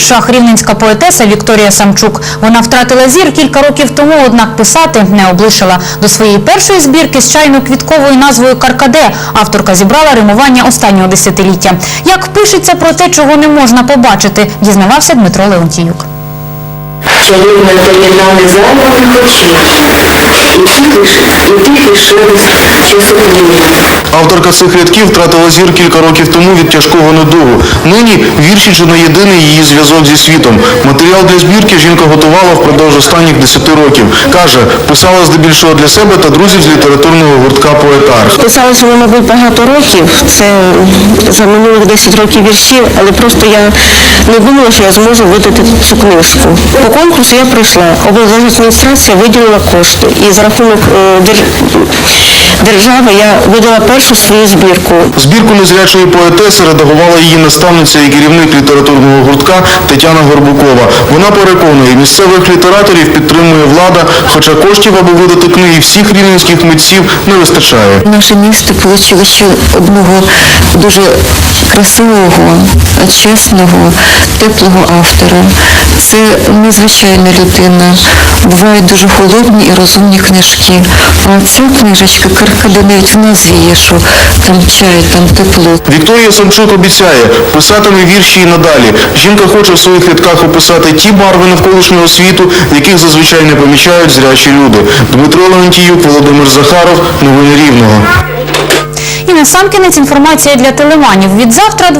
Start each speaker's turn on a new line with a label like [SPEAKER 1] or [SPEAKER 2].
[SPEAKER 1] віршах рівненська поетеса Вікторія Самчук. Вона втратила зір кілька років тому, однак писати не облишила. До своєї першої збірки з чайно-квітковою назвою «Каркаде» авторка зібрала римування останнього десятиліття. Як пишеться про те, чого не можна побачити, дізнавався Дмитро Леонтіюк.
[SPEAKER 2] Чарівне поєднали зайвих очей. І тільки шелест.
[SPEAKER 3] Авторка цих рядків втратила зір кілька років тому від тяжкого недугу. Нині вірші чи не єдиний її зв'язок зі світом. Матеріал для збірки жінка готувала впродовж останніх 10 років. Каже, писала здебільшого для себе та друзів з літературного гуртка Поетар.
[SPEAKER 4] Писала цього, мабуть, багато років. Це за минулих 10 років віршів, але просто я не думала, що я зможу видати цю книжку. По конкурсу я пройшла. Облдержадміністрація виділила кошти. І за рахунок е, держави я видала першу свою збірку.
[SPEAKER 3] Збірку незрячої поетеси редагувала її наставниця і керівник літературного гуртка Тетяна Горбукова. Вона переконує, місцевих літераторів підтримує влада, хоча коштів, аби видати книги всіх рівненських митців, не вистачає.
[SPEAKER 5] Наше місто отримало ще одного дуже красивого, чесного, теплого автора. Це незвичайна людина. Бувають дуже холодні і розумні книжки. А ця книжечка Каркаде навіть в назві є, що там чай, там тепло.
[SPEAKER 3] Вікторія Самчук обіцяє, писатиме вірші і надалі. Жінка хоче в своїх рядках описати ті барви навколишнього світу, яких зазвичай не помічають зрячі люди. Дмитро Леонтіюк, Володимир Захаров, Новини Рівного.
[SPEAKER 1] І насамкінець інформація для телеманів. Від завтра